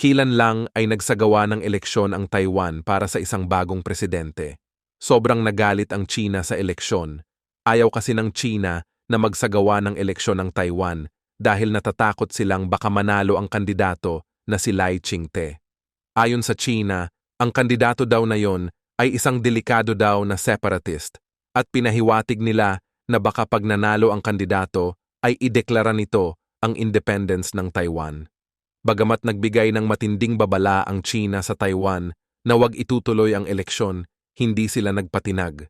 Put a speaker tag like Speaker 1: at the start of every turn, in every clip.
Speaker 1: Kilan lang ay nagsagawa ng eleksyon ang Taiwan para sa isang bagong presidente. Sobrang nagalit ang China sa eleksyon. Ayaw kasi ng China na magsagawa ng eleksyon ng Taiwan dahil natatakot silang baka manalo ang kandidato na si Lai Ching-te. Ayon sa China, ang kandidato daw na yon ay isang delikado daw na separatist at pinahiwatig nila na baka pag nanalo ang kandidato ay ideklara nito ang independence ng Taiwan. Bagamat nagbigay ng matinding babala ang China sa Taiwan na wag itutuloy ang eleksyon, hindi sila nagpatinag.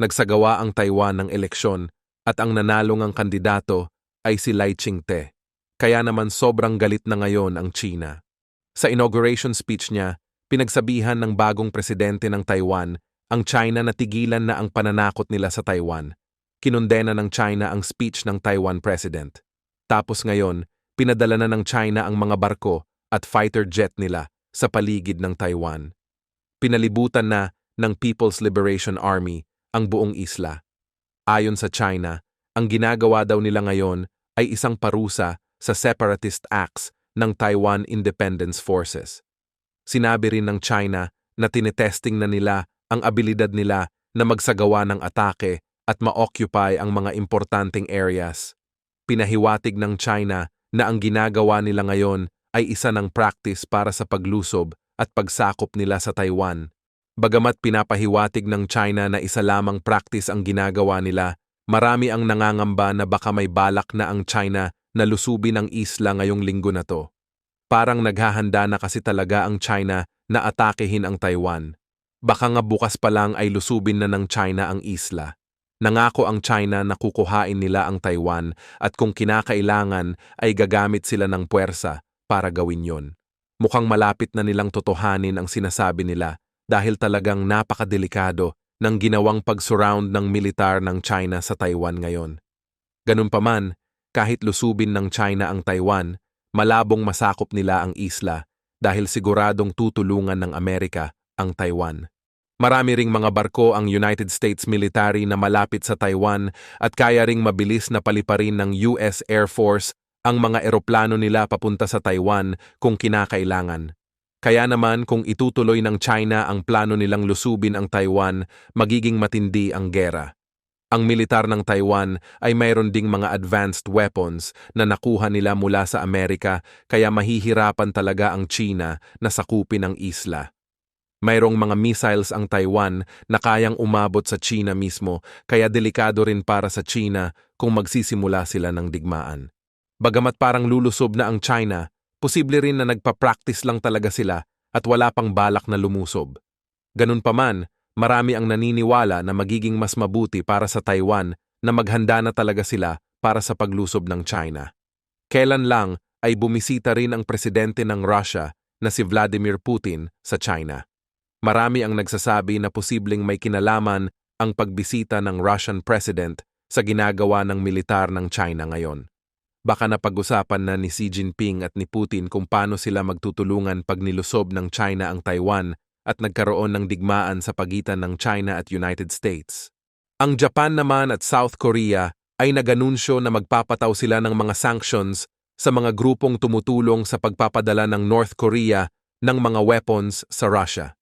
Speaker 1: Nagsagawa ang Taiwan ng eleksyon at ang nanalong ang kandidato ay si Lai Ching-te. Kaya naman sobrang galit na ngayon ang China. Sa inauguration speech niya, pinagsabihan ng bagong presidente ng Taiwan ang China na tigilan na ang pananakot nila sa Taiwan. Kinundena ng China ang speech ng Taiwan President. Tapos ngayon, pinadala na ng China ang mga barko at fighter jet nila sa paligid ng Taiwan. Pinalibutan na ng People's Liberation Army ang buong isla. Ayon sa China, ang ginagawa daw nila ngayon ay isang parusa sa separatist acts ng Taiwan Independence Forces. Sinabi rin ng China na tinetesting na nila ang abilidad nila na magsagawa ng atake at ma-occupy ang mga importanteng areas. Pinahiwatig ng China na ang ginagawa nila ngayon ay isa ng practice para sa paglusob at pagsakop nila sa Taiwan. Bagamat pinapahiwatig ng China na isa lamang practice ang ginagawa nila, marami ang nangangamba na baka may balak na ang China na lusubin ang isla ngayong linggo na to. Parang naghahanda na kasi talaga ang China na atakehin ang Taiwan. Baka nga bukas pa lang ay lusubin na ng China ang isla. Nangako ang China na kukuhain nila ang Taiwan at kung kinakailangan ay gagamit sila ng puwersa para gawin yon. Mukhang malapit na nilang totohanin ang sinasabi nila dahil talagang napakadelikado ng ginawang pag-surround ng militar ng China sa Taiwan ngayon. Ganun pa man, kahit lusubin ng China ang Taiwan, malabong masakop nila ang isla dahil siguradong tutulungan ng Amerika ang Taiwan. Marami ring mga barko ang United States military na malapit sa Taiwan at kaya ring mabilis na paliparin ng US Air Force ang mga eroplano nila papunta sa Taiwan kung kinakailangan. Kaya naman kung itutuloy ng China ang plano nilang lusubin ang Taiwan, magiging matindi ang gera. Ang militar ng Taiwan ay mayroon ding mga advanced weapons na nakuha nila mula sa Amerika kaya mahihirapan talaga ang China na sakupin ang isla. Mayroong mga missiles ang Taiwan na kayang umabot sa China mismo kaya delikado rin para sa China kung magsisimula sila ng digmaan. Bagamat parang lulusob na ang China, posible rin na nagpa-practice lang talaga sila at wala pang balak na lumusob. Ganun pa man, marami ang naniniwala na magiging mas mabuti para sa Taiwan na maghanda na talaga sila para sa paglusob ng China. Kailan lang ay bumisita rin ang presidente ng Russia na si Vladimir Putin sa China. Marami ang nagsasabi na posibleng may kinalaman ang pagbisita ng Russian President sa ginagawa ng militar ng China ngayon. Baka napag-usapan na ni Xi Jinping at ni Putin kung paano sila magtutulungan pag nilusob ng China ang Taiwan at nagkaroon ng digmaan sa pagitan ng China at United States. Ang Japan naman at South Korea ay naganunsyo na magpapataw sila ng mga sanctions sa mga grupong tumutulong sa pagpapadala ng North Korea ng mga weapons sa Russia.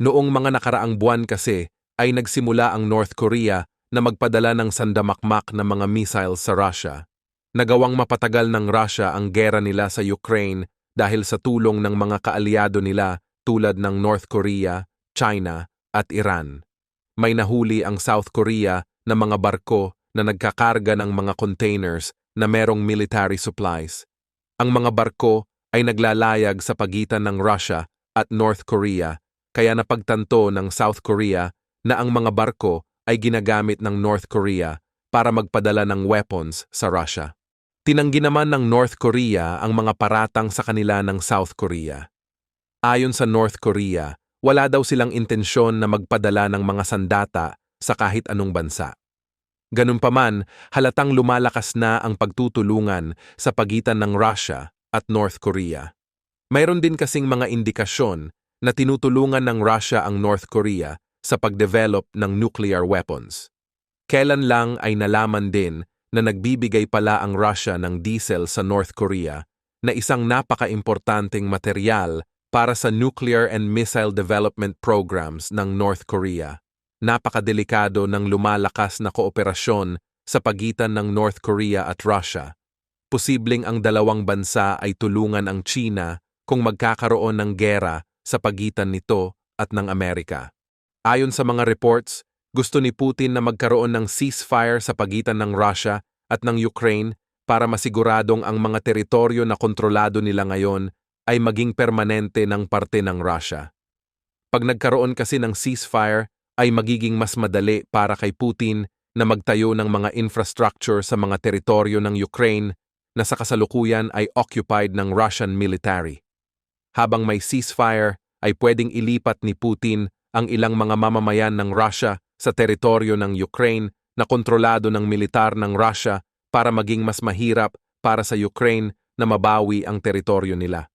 Speaker 1: Noong mga nakaraang buwan kasi ay nagsimula ang North Korea na magpadala ng sandamakmak na mga missiles sa Russia. Nagawang mapatagal ng Russia ang gera nila sa Ukraine dahil sa tulong ng mga kaalyado nila tulad ng North Korea, China at Iran. May nahuli ang South Korea na mga barko na nagkakarga ng mga containers na merong military supplies. Ang mga barko ay naglalayag sa pagitan ng Russia at North Korea kaya napagtanto ng South Korea na ang mga barko ay ginagamit ng North Korea para magpadala ng weapons sa Russia. Tinanggi naman ng North Korea ang mga paratang sa kanila ng South Korea. Ayon sa North Korea, wala daw silang intensyon na magpadala ng mga sandata sa kahit anong bansa. Ganun pa man, halatang lumalakas na ang pagtutulungan sa pagitan ng Russia at North Korea. Mayroon din kasing mga indikasyon na tinutulungan ng Russia ang North Korea sa pagdevelop ng nuclear weapons. Kailan lang ay nalaman din na nagbibigay pala ang Russia ng diesel sa North Korea na isang napaka-importanteng materyal para sa nuclear and missile development programs ng North Korea. Napakadelikado ng lumalakas na kooperasyon sa pagitan ng North Korea at Russia. Posibleng ang dalawang bansa ay tulungan ang China kung magkakaroon ng gera sa pagitan nito at ng Amerika. Ayon sa mga reports, gusto ni Putin na magkaroon ng ceasefire sa pagitan ng Russia at ng Ukraine para masiguradong ang mga teritoryo na kontrolado nila ngayon ay maging permanente ng parte ng Russia. Pag nagkaroon kasi ng ceasefire, ay magiging mas madali para kay Putin na magtayo ng mga infrastructure sa mga teritoryo ng Ukraine na sa kasalukuyan ay occupied ng Russian military. Habang may ceasefire, ay pwedeng ilipat ni Putin ang ilang mga mamamayan ng Russia sa teritoryo ng Ukraine na kontrolado ng militar ng Russia para maging mas mahirap para sa Ukraine na mabawi ang teritoryo nila.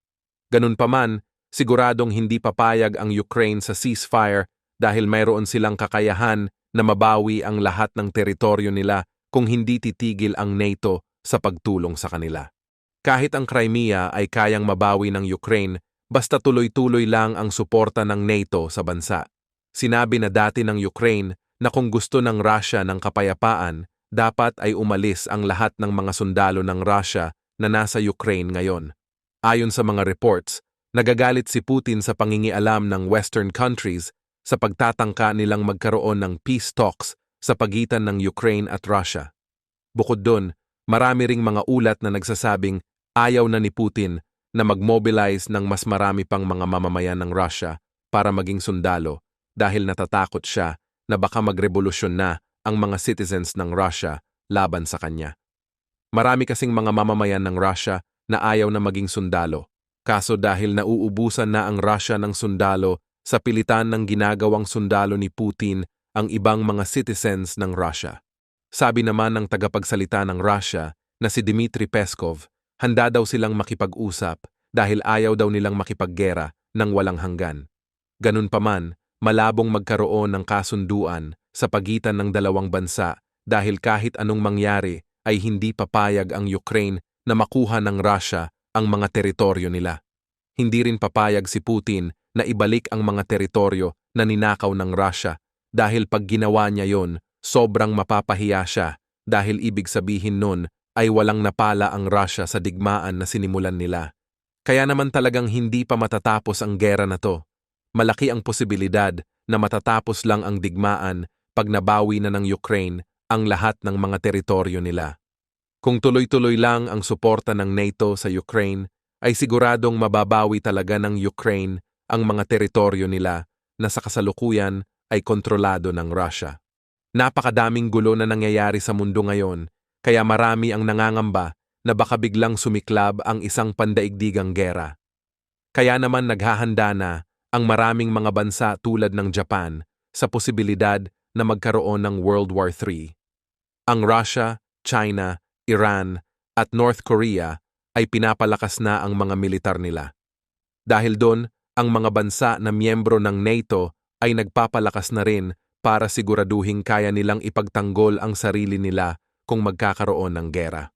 Speaker 1: Ganun pa man, siguradong hindi papayag ang Ukraine sa ceasefire dahil mayroon silang kakayahan na mabawi ang lahat ng teritoryo nila kung hindi titigil ang NATO sa pagtulong sa kanila. Kahit ang Crimea ay kayang mabawi ng Ukraine basta tuloy-tuloy lang ang suporta ng NATO sa bansa. Sinabi na dati ng Ukraine na kung gusto ng Russia ng kapayapaan, dapat ay umalis ang lahat ng mga sundalo ng Russia na nasa Ukraine ngayon. Ayon sa mga reports, nagagalit si Putin sa pangingialam ng Western countries sa pagtatangka nilang magkaroon ng peace talks sa pagitan ng Ukraine at Russia. Bukod doon, marami ring mga ulat na nagsasabing ayaw na ni Putin na mag-mobilize ng mas marami pang mga mamamayan ng Russia para maging sundalo dahil natatakot siya na baka magrevolusyon na ang mga citizens ng Russia laban sa kanya. Marami kasing mga mamamayan ng Russia na ayaw na maging sundalo, kaso dahil nauubusan na ang Russia ng sundalo sa pilitan ng ginagawang sundalo ni Putin ang ibang mga citizens ng Russia. Sabi naman ng tagapagsalita ng Russia na si Dmitry Peskov handa daw silang makipag-usap dahil ayaw daw nilang makipaggera ng walang hanggan. Ganun pa man, malabong magkaroon ng kasunduan sa pagitan ng dalawang bansa dahil kahit anong mangyari ay hindi papayag ang Ukraine na makuha ng Russia ang mga teritoryo nila. Hindi rin papayag si Putin na ibalik ang mga teritoryo na ninakaw ng Russia dahil pag ginawa niya yon, sobrang mapapahiya siya dahil ibig sabihin nun ay walang napala ang Russia sa digmaan na sinimulan nila. Kaya naman talagang hindi pa matatapos ang gera na to. Malaki ang posibilidad na matatapos lang ang digmaan pag nabawi na ng Ukraine ang lahat ng mga teritoryo nila. Kung tuloy-tuloy lang ang suporta ng NATO sa Ukraine, ay siguradong mababawi talaga ng Ukraine ang mga teritoryo nila na sa kasalukuyan ay kontrolado ng Russia. Napakadaming gulo na nangyayari sa mundo ngayon kaya marami ang nangangamba na baka biglang sumiklab ang isang pandaigdigang gera. Kaya naman naghahanda na ang maraming mga bansa tulad ng Japan sa posibilidad na magkaroon ng World War III. Ang Russia, China, Iran at North Korea ay pinapalakas na ang mga militar nila. Dahil doon, ang mga bansa na miyembro ng NATO ay nagpapalakas na rin para siguraduhin kaya nilang ipagtanggol ang sarili nila kung magkakaroon ng gera.